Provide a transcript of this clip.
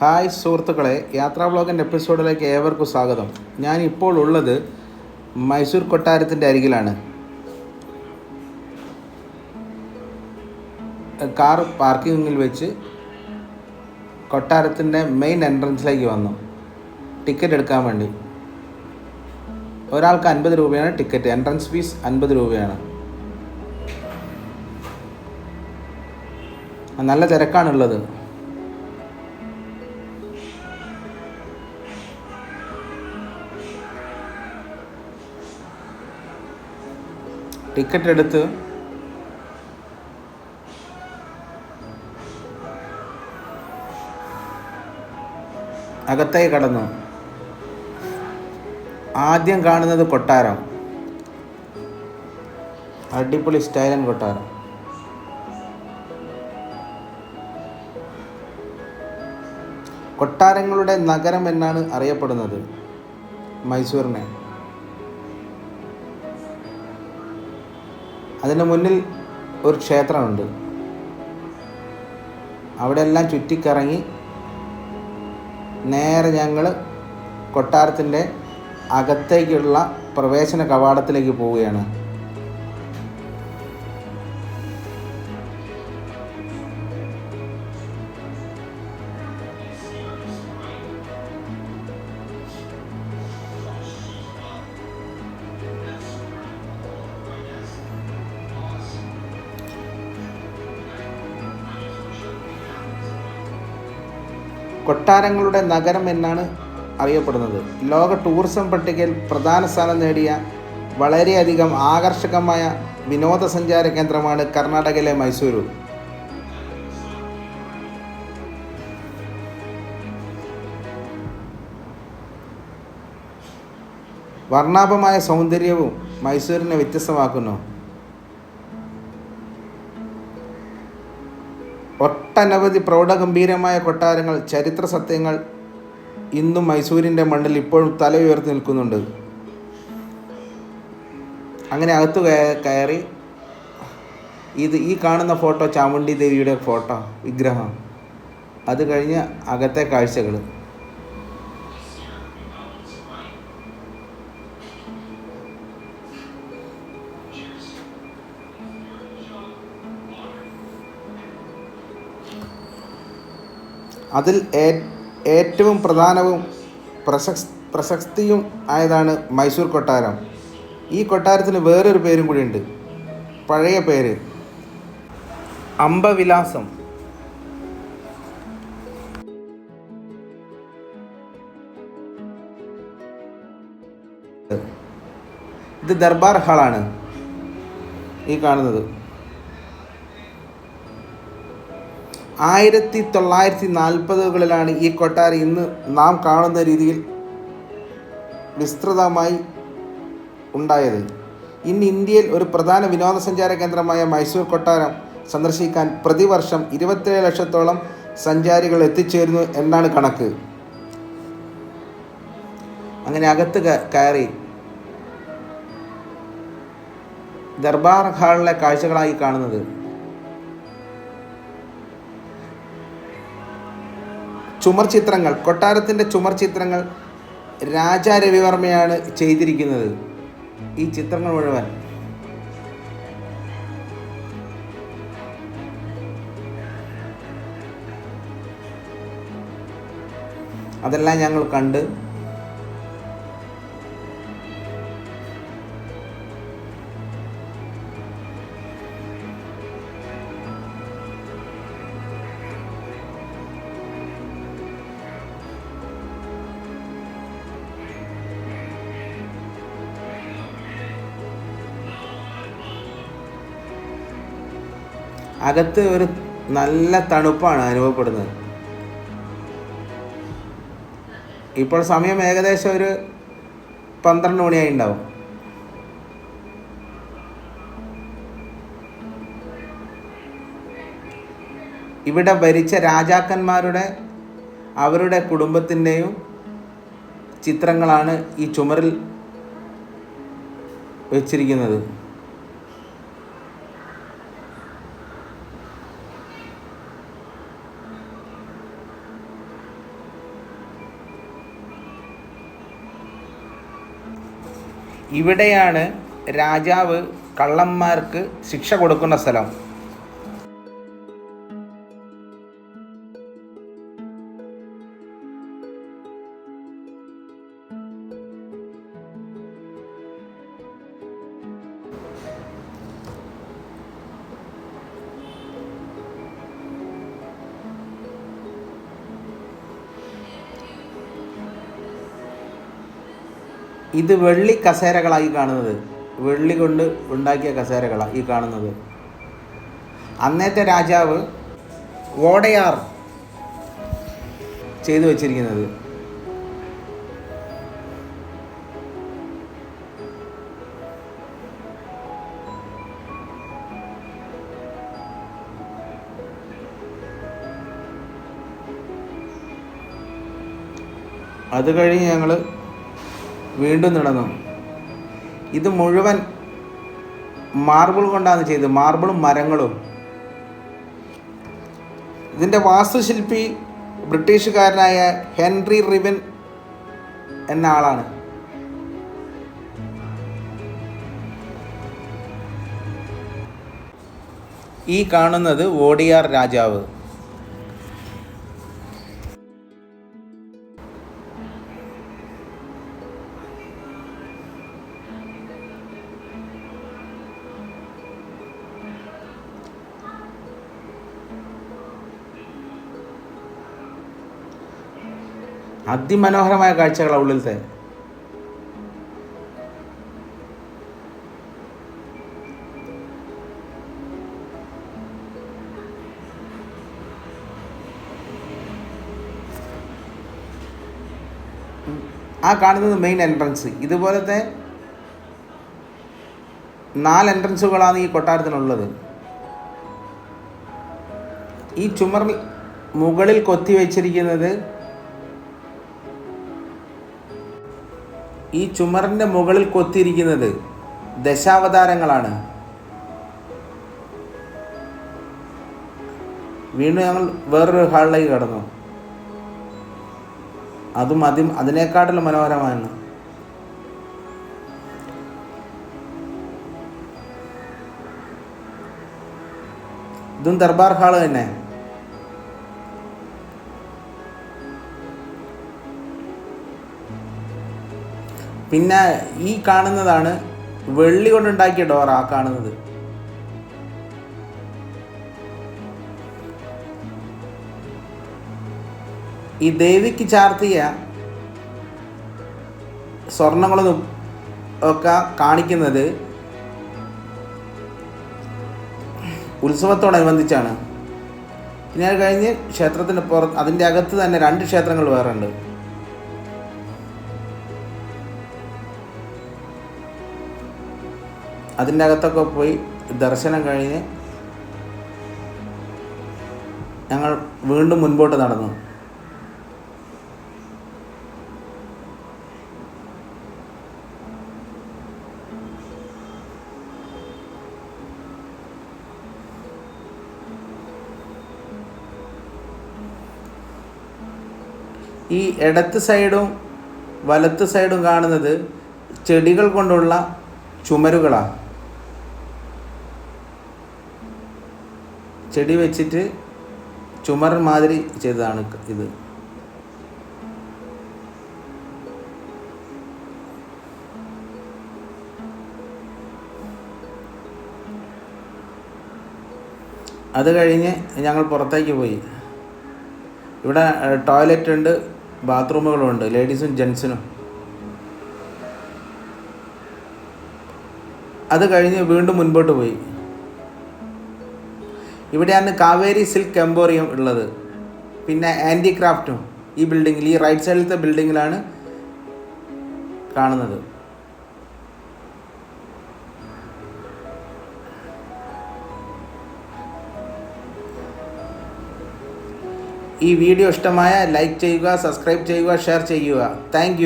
Hi സുഹൃത്തുക്കളെ യാത്രാ ബ്ലോഗിന്റെ എപ്പിസോഡിലേക്ക് ഏവർക്കും സ്വാഗതം. ഞാൻ ഇപ്പോൾ ഉള്ളത് മൈസൂർ കൊട്ടാരത്തിന്റെ അരികിലാണ്. കാർ പാർക്കിങ്ങിൽ വെച്ച് കൊട്ടാരത്തിന്റെ മെയിൻ എൻട്രൻസിലേക്ക് വന്നു. ടിക്കറ്റ് എടുക്കാൻ വേണ്ടി. ഒരാൾക്ക് അൻപത് രൂപയാണ് ടിക്കറ്റ്. എൻട്രൻസ് ഫീസ് അൻപത് രൂപയാണ്. നല്ല തിരക്കാണുള്ളത്. ടിക്കറ്റ് എടുത്ത് അകത്തേക്ക് കടന്നു. ആദ്യം കാണുന്നത് കൊട്ടാരം. അടിപൊളി സ്റ്റൈലൻ കൊട്ടാരം. കൊട്ടാരങ്ങളുടെ നഗരം എന്നാണ് അറിയപ്പെടുന്നത്. മൈസൂരിനെ അതിന് മുന്നിൽ ഒരു ക്ഷേത്രമുണ്ട്. അവിടെ എല്ലാം ചുറ്റിക്കറങ്ങി നേരെ ഞങ്ങൾ കൊട്ടാരത്തിന്റെ അകത്തേക്കുള്ള പ്രവേശന കവാടത്തിലേക്ക് പോവുകയാണ്. കൊട്ടാരങ്ങളുടെ നഗരം എന്നാണ് അറിയപ്പെടുന്നത്. ലോക ടൂറിസം പട്ടികയിൽ പ്രധാന സ്ഥാനം നേടിയ വളരെയധികം ആകർഷകമായ വിനോദസഞ്ചാര കേന്ദ്രമാണ് കർണാടകയിലെ മൈസൂരു. വർണാഭമായ സൗന്ദര്യവും മൈസൂരിനെ വ്യത്യസ്തമാക്കുന്നു. ഒട്ടനവധി പ്രൗഢഗംഭീരമായ കൊട്ടാരങ്ങൾ ചരിത്ര സത്യങ്ങൾ ഇന്നും മൈസൂരിന്റെ മണ്ണിൽ ഇപ്പോഴും തല ഉയർത്തി നിൽക്കുന്നുണ്ട്. അങ്ങനെ അകത്തു കയറി ഇത് ഈ കാണുന്ന ഫോട്ടോ ചാമുണ്ഡി ദേവിയുടെ ഫോട്ടോ വിഗ്രഹം. അത് കഴിഞ്ഞ് അകത്തെ കാഴ്ചകൾ അതിൽ ഏറ്റവും പ്രധാനവും പ്രശസ് പ്രശസ്തിയും ആയതാണ് മൈസൂർ കൊട്ടാരം. ഈ കൊട്ടാരത്തിന് വേറൊരു പേരും കൂടിയുണ്ട്. പഴയ പേര്. അംബവിലാസം ഇത് ദർബാർ ഹാളാണ് ഈ കാണുന്നത്. ആയിരത്തി തൊള്ളായിരത്തി നാൽപ്പതുകളിലാണ് ഈ കൊട്ടാരം ഇന്ന് നാം കാണുന്ന രീതിയിൽ വിസ്തൃതമായി ഉണ്ടായത്. ഇന്ന് ഇന്ത്യയിൽ ഒരു പ്രധാന വിനോദസഞ്ചാര കേന്ദ്രമായ മൈസൂർ കൊട്ടാരം സന്ദർശിക്കാൻ പ്രതിവർഷം ഇരുപത്തിയേഴ് ലക്ഷത്തോളം സഞ്ചാരികൾ എത്തിച്ചേരുന്നു എന്നാണ് കണക്ക്. അങ്ങനെ അകത്ത് കയറി ദർബാർ ഹാളിലെ കാഴ്ചകളായി കാണുന്നത് ചുമർ ചിത്രങ്ങൾ കൊട്ടാരത്തിന്റെ ചുമർ ചിത്രങ്ങൾ രാജാ രവിവർമ്മയാണ് ചെയ്തിരിക്കുന്നത്. ഈ ചിത്രങ്ങൾ മുഴുവൻ. അതെല്ലാം ഞങ്ങൾ കണ്ട് അകത്ത് ഒരു നല്ല തണുപ്പാണ് അനുഭവപ്പെടുന്നത്. ഇപ്പോൾ സമയം ഏകദേശം ഒരു പന്ത്രണ്ട് മണിയായി ഉണ്ടാവും. ഇവിടെ ഭരിച്ച രാജാക്കന്മാരുടെ അവരുടെ കുടുംബത്തിന്റെയും ചിത്രങ്ങളാണ് ഈ ചുമരിൽ വെച്ചിരിക്കുന്നത്. ഇവിടെയാണ് രാജാവ് കള്ളന്മാർക്ക് ശിക്ഷ കൊടുക്കുന്ന സ്ഥലം. ഇത് വെള്ളി കസേരകളായി കാണുന്നത്. വെള്ളി കൊണ്ട് ഉണ്ടാക്കിയ കസേരകളാണ് ഈ കാണുന്നത്. അന്നത്തെ രാജാവ് വോടയാർ ചെയ്തു വച്ചിരിക്കുന്നത്. അത് കഴിഞ്ഞ് ഞങ്ങൾ വീണ്ടും നടന്നു ഇത് മുഴുവൻ മാർബിൾ കൊണ്ടാണ് ചെയ്തത്. മാർബിളും മരങ്ങളും. ഇതിന്റെ വാസ്തുശില്പി ബ്രിട്ടീഷുകാരനായ ഹെൻറി റിവൻ എന്ന ആളാണ്. ഈ കാണുന്നത് ഓഡിയാർ രാജാവ്. അതിമനോഹരമായ കാഴ്ചകളാണ് ഉള്ളിലത്തെ ആ കാണുന്നത് മെയിൻ എൻട്രൻസ് ഇതുപോലത്തെ നാല് എൻട്രൻസുകളാണ് ഈ കൊട്ടാരത്തിനുള്ളത്. ഈ ചുമറിൽ മുകളിൽ കൊത്തി വെച്ചിരിക്കുന്നത് ഈ ചുമറിന്റെ മുകളിൽ കൊത്തിയിരിക്കുന്നത് ദശാവതാരങ്ങളാണ്. വീണ്ടും ഞങ്ങൾ വേറൊരു ഹാളിലേക്ക് കടന്നു. അതും അതി അതിനേക്കാട്ടിലും മനോഹരമാണ് ഇതും ദർബാർ ഹാൾ തന്നെ. പിന്നെ ഈ കാണുന്നതാണ് വെള്ളി കൊണ്ടുണ്ടാക്കിയ ഡോർ ആ കാണുന്നത്. ഈ ദേവിക്ക് ചാർത്തിയ സ്വർണങ്ങളും ഒക്കെ കാണിക്കുന്നത് ഉത്സവത്തോടനുബന്ധിച്ചാണ്. പിന്നെ അത് കഴിഞ്ഞ് ക്ഷേത്രത്തിന് പുറത്ത് അതിന്റെ അകത്ത് തന്നെ രണ്ട് ക്ഷേത്രങ്ങൾ വേറെ ഉണ്ട് അതിന്റെ അകത്തൊക്കെ പോയി ദർശനം കഴിഞ്ഞ് ഞങ്ങൾ വീണ്ടും മുൻപോട്ട് നടന്നു. ഈ ഇടത്ത് സൈഡും വലത്ത് സൈഡും കാണുന്നത് ചെടികൾ കൊണ്ടുള്ള ചുമരുകളാണ് ചെടി വെച്ചിട്ട് ചുമർ മാതിരി ചെയ്തതാണ് ഇത്. അത് കഴിഞ്ഞ് ഞങ്ങൾ പുറത്തേക്ക് പോയി. ഇവിടെ ടോയ്ലറ്റ് ഉണ്ട് ബാത്റൂമുകളും ഉണ്ട് ലേഡീസും ജെൻസിനും. അത് കഴിഞ്ഞ് വീണ്ടും മുൻപോട്ട് പോയി. ഇവിടെയാണ് കാവേരി സിൽക്ക് എംപോറിയം ഉള്ളത്. പിന്നെ ആന്റി ക്രാഫ്റ്റും ഈ ബിൽഡിങ്ങിൽ ഈ റൈറ്റ് സൈഡിലത്തെ ബിൽഡിങ്ങിലാണ് കാണുന്നത്. ഈ വീഡിയോ ഇഷ്ടമായ ലൈക്ക് ചെയ്യുക സബ്സ്ക്രൈബ് ചെയ്യുക ഷെയർ ചെയ്യുക. താങ്ക്